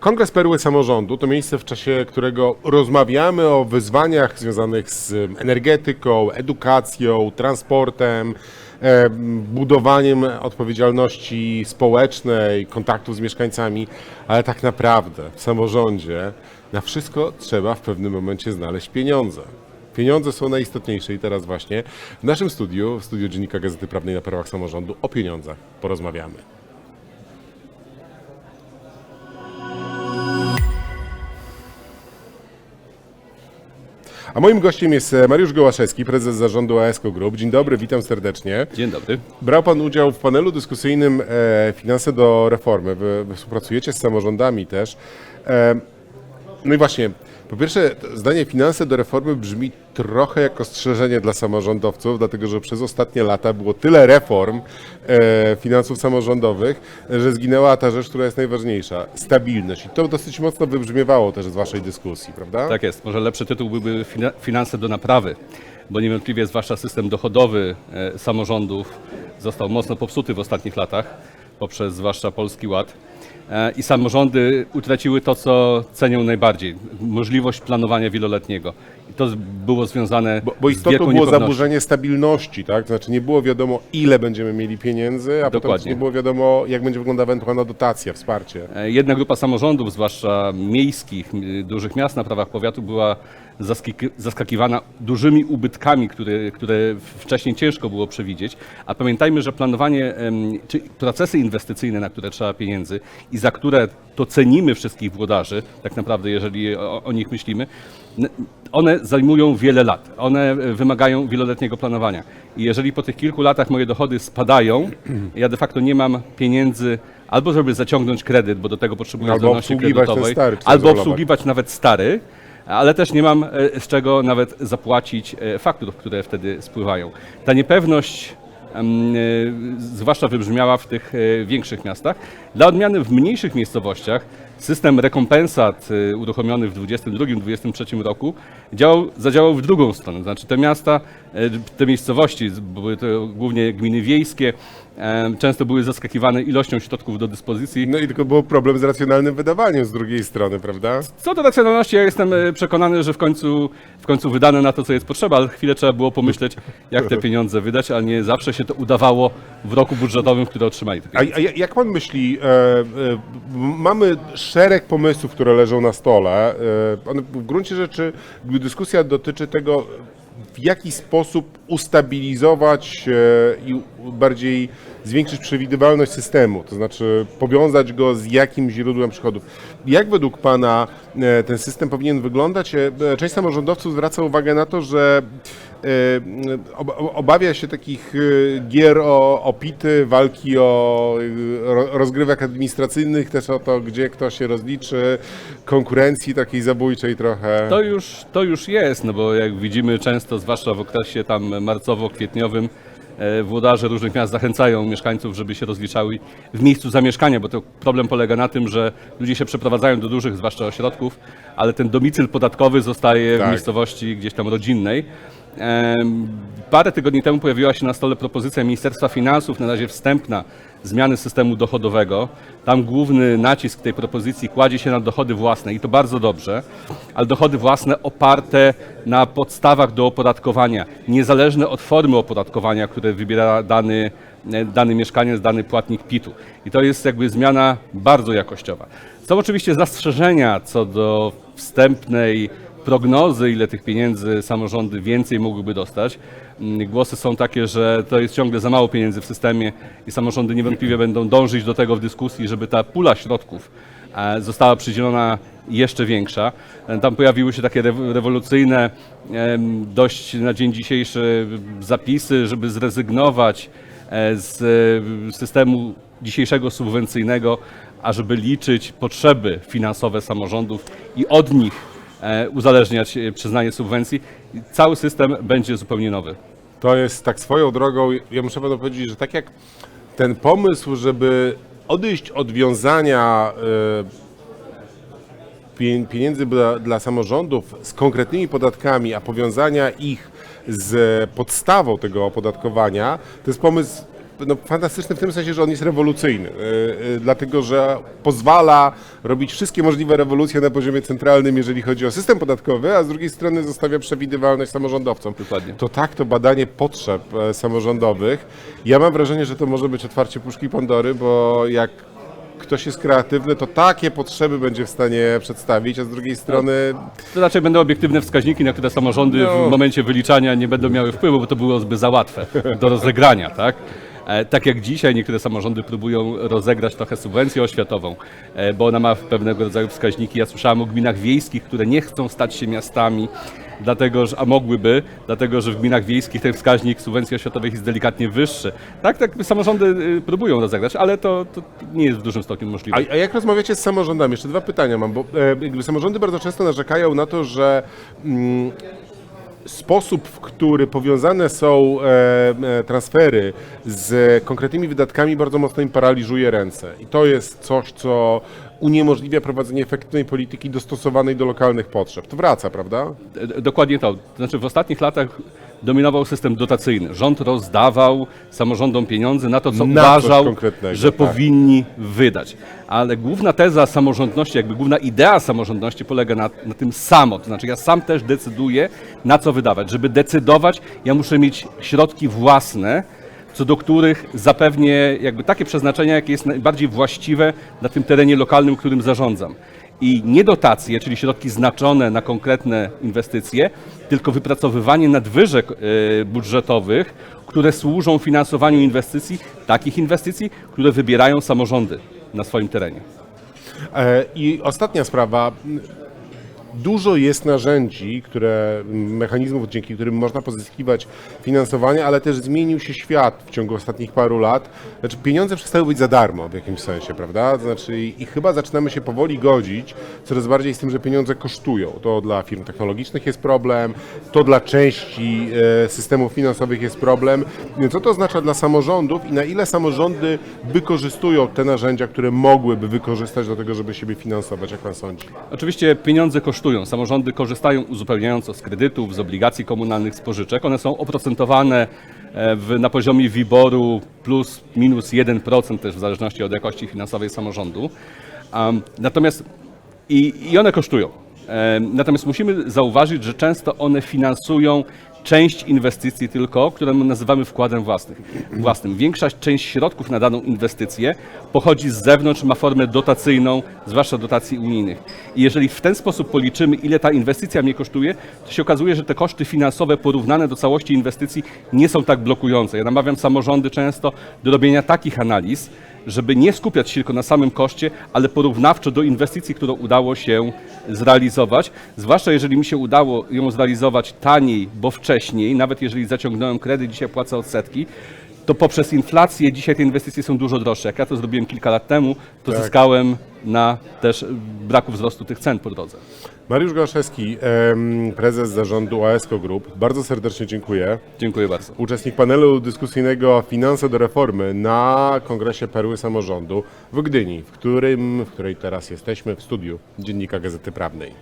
Kongres Perły Samorządu to miejsce, w czasie którego rozmawiamy o wyzwaniach związanych z energetyką, edukacją, transportem, e, budowaniem odpowiedzialności społecznej, kontaktów z mieszkańcami, ale tak naprawdę w samorządzie na wszystko trzeba w pewnym momencie znaleźć pieniądze. Pieniądze są najistotniejsze i teraz właśnie w naszym studiu, w studiu Dziennika Gazety Prawnej na Prawach Samorządu o pieniądzach porozmawiamy. A moim gościem jest e, Mariusz Gołaszewski, prezes zarządu ASKO Group. Dzień dobry, witam serdecznie. Dzień dobry. Brał Pan udział w panelu dyskusyjnym e, Finanse do reformy. Wy, wy współpracujecie z samorządami też. E, no i właśnie, po pierwsze, zdanie finanse do reformy brzmi trochę jak ostrzeżenie dla samorządowców, dlatego że przez ostatnie lata było tyle reform e, finansów samorządowych, że zginęła ta rzecz, która jest najważniejsza stabilność. I to dosyć mocno wybrzmiewało też z Waszej dyskusji, prawda? Tak jest. Może lepszy tytuł byłby fina- finanse do naprawy, bo niewątpliwie zwłaszcza system dochodowy e, samorządów został mocno popsuty w ostatnich latach poprzez zwłaszcza Polski Ład. I samorządy utraciły to, co cenią najbardziej możliwość planowania wieloletniego. I to było związane Bo, bo z istotą było zaburzenie stabilności, tak? To znaczy nie było wiadomo, ile będziemy mieli pieniędzy, a potem Dokładnie. też nie było wiadomo, jak będzie wyglądała ewentualna dotacja, wsparcie. E, Jedna grupa samorządów, zwłaszcza miejskich, dużych miast na prawach powiatu, była zaskakiwana dużymi ubytkami, które, które wcześniej ciężko było przewidzieć. A pamiętajmy, że planowanie, czy procesy inwestycyjne, na które trzeba pieniędzy i za które to cenimy wszystkich włodarzy, tak naprawdę, jeżeli o, o nich myślimy, one zajmują wiele lat. One wymagają wieloletniego planowania. I jeżeli po tych kilku latach moje dochody spadają, ja de facto nie mam pieniędzy albo żeby zaciągnąć kredyt, bo do tego potrzebuję Albo zdolności kredytowej, albo obsługiwać nawet stary, ale też nie mam e, z czego nawet zapłacić e, faktur, które wtedy spływają. Ta niepewność e, zwłaszcza wybrzmiała w tych większych miastach. Dla odmiany w mniejszych miejscowościach system rekompensat e, uruchomiony w 2022-2023 roku działał, zadziałał w drugą stronę. Znaczy te miasta, e, te miejscowości, były to głównie gminy wiejskie, e, często były zaskakiwane ilością środków do dyspozycji, No i tylko był problem z racjonalnym wydawaniem z drugiej strony, prawda? co do racjonalności, ja jestem przekonany, że w końcu, w końcu wydane na to, co jest potrzeba, ale chwilę trzeba było pomyśleć, jak te pieniądze wydać, ale nie zawsze się to udawało w roku budżetowym, który otrzymali A, a ja- jak pan myśli, e, e, mamy szereg pomysłów, które leżą na stole. E, w gruncie rzeczy dyskusja dotyczy tego, w jaki sposób ustabilizować e, i bardziej zwiększyć przewidywalność systemu, to znaczy powiązać go z jakimś źródłem przychodów. Jak według Pana e, ten system powinien wyglądać? Część samorządowców zwraca uwagę na to, że obawia się takich e, gier o, o pity, walki o ro- rozgrywek administracyjnych, też o to, gdzie kto się rozliczy, konkurencji takiej zabójczej trochę. To już, to już jest, no bo jak widzimy często, zwłaszcza w okresie tam marcowo-kwietniowym, e, włodarze różnych miast zachęcają mieszkańców, żeby się rozliczały w miejscu zamieszkania, bo to problem polega na tym, że ludzie się przeprowadzają do dużych, zwłaszcza ośrodków, ale ten domicyl podatkowy zostaje Tak. w miejscowości gdzieś tam rodzinnej. Parę tygodni temu pojawiła się na stole propozycja Ministerstwa Finansów, na razie wstępna, zmiany systemu dochodowego. Tam główny nacisk tej propozycji kładzie się na dochody własne i to bardzo dobrze, ale dochody własne oparte na podstawach do opodatkowania, niezależne od formy opodatkowania, które wybiera dany, e, dany mieszkaniec, dany płatnik PIT-u. I to jest jakby zmiana bardzo jakościowa. Są oczywiście zastrzeżenia co do wstępnej prognozy, ile tych pieniędzy samorządy więcej mogłyby dostać. Mm, Głosy są takie, że to jest ciągle za mało pieniędzy w systemie i samorządy niewątpliwie będą dążyć do tego w dyskusji, żeby ta pula środków e, została przydzielona jeszcze większa. E, Tam pojawiły się takie rew- rewolucyjne, dość na dzień dzisiejszy zapisy, żeby zrezygnować e, z systemu dzisiejszego subwencyjnego, ażeby liczyć potrzeby finansowe samorządów i od nich uzależniać e, przyznanie subwencji. Cały system będzie zupełnie nowy. To jest tak swoją drogą, ja muszę panu powiedzieć, że tak jak ten pomysł, żeby odejść od wiązania e, pie- pieniędzy dla, dla samorządów z konkretnymi podatkami, a powiązania ich z podstawą tego opodatkowania, to jest pomysł no, fantastyczny w tym sensie, że on jest rewolucyjny, yy, yy, dlatego że pozwala robić wszystkie możliwe rewolucje na poziomie centralnym, jeżeli chodzi o system podatkowy, a z drugiej strony zostawia przewidywalność samorządowcom. Dokładnie. To tak, to badanie potrzeb e, samorządowych. Ja mam wrażenie, że to może być otwarcie puszki Pandory, bo jak ktoś jest kreatywny, to takie potrzeby będzie w stanie przedstawić, a z drugiej strony To raczej będą obiektywne wskaźniki, na które samorządy No. w momencie wyliczania nie będą miały wpływu, bo to byłoby za łatwe do rozegrania, tak? E, Tak jak dzisiaj niektóre samorządy próbują rozegrać trochę subwencję oświatową, e, bo ona ma pewnego rodzaju wskaźniki. Ja słyszałem o gminach wiejskich, które nie chcą stać się miastami, dlatego, że, a mogłyby, dlatego że w gminach wiejskich ten wskaźnik subwencji oświatowych jest delikatnie wyższy. Tak, tak samorządy y, próbują rozegrać, ale to, to nie jest w dużym stopniu możliwe. A, a jak rozmawiacie z samorządami? Jeszcze dwa pytania mam, bo e, samorządy bardzo często narzekają na to, że mm, sposób, w który powiązane są e, e, transfery z konkretnymi wydatkami bardzo mocno im paraliżuje ręce. I to jest coś, co uniemożliwia prowadzenie efektywnej polityki dostosowanej do lokalnych potrzeb. To wraca, prawda? E, Dokładnie to. To znaczy w ostatnich latach dominował system dotacyjny. Rząd rozdawał samorządom pieniądze na to, co Na coś uważał, konkretnego, że tak. powinni wydać. Ale główna teza samorządności, jakby główna idea samorządności polega na, na tym samo. To znaczy ja sam też decyduję, na co wydawać. Żeby decydować, ja muszę mieć środki własne, co do których zapewnię jakby takie przeznaczenia, jakie jest najbardziej właściwe na tym terenie lokalnym, którym zarządzam. I nie dotacje, czyli środki znaczone na konkretne inwestycje, tylko wypracowywanie nadwyżek e, budżetowych, które służą finansowaniu inwestycji, takich inwestycji, które wybierają samorządy na swoim terenie. E, I ostatnia sprawa. Dużo jest narzędzi, które, mechanizmów, dzięki którym można pozyskiwać finansowanie, ale też zmienił się świat w ciągu ostatnich paru lat. Znaczy, pieniądze przestały być za darmo w jakimś sensie, prawda? Znaczy, i chyba zaczynamy się powoli godzić coraz bardziej z tym, że pieniądze kosztują. To dla firm technologicznych jest problem, to dla części e, systemów finansowych jest problem. Co to oznacza dla samorządów i na ile samorządy wykorzystują te narzędzia, które mogłyby wykorzystać do tego, żeby siebie finansować, jak pan sądzi? Oczywiście pieniądze kosztują. Samorządy korzystają uzupełniająco z kredytów, z obligacji komunalnych, z pożyczek. One są oprocentowane e, w, na poziomie WIBOR-u plus minus 1% też w zależności od jakości finansowej samorządu. Um, natomiast i, i one kosztują. E, Natomiast musimy zauważyć, że często one finansują część inwestycji tylko, które my nazywamy wkładem własnym. własnym. Większa część środków na daną inwestycję pochodzi z zewnątrz, ma formę dotacyjną, zwłaszcza dotacji unijnych. I jeżeli w ten sposób policzymy, ile ta inwestycja mnie kosztuje, to się okazuje, że te koszty finansowe porównane do całości inwestycji nie są tak blokujące. Ja namawiam samorządy często do robienia takich analiz, żeby nie skupiać się tylko na samym koszcie, ale porównawczo do inwestycji, którą udało się zrealizować. Zwłaszcza jeżeli mi się udało ją zrealizować taniej, bo wcześniej, nawet jeżeli zaciągnąłem kredyt, dzisiaj płacę odsetki, to poprzez inflację dzisiaj te inwestycje są dużo droższe. Jak ja to zrobiłem kilka lat temu, to Tak. zyskałem na też braku wzrostu tych cen po drodze. Mariusz Gałaszewski, em, prezes zarządu AESCO Group. Bardzo serdecznie dziękuję. Dziękuję bardzo. Uczestnik panelu dyskusyjnego Finanse do reformy na Kongresie Perły Samorządu w Gdyni, w, którym, w której teraz jesteśmy w studiu Dziennika Gazety Prawnej.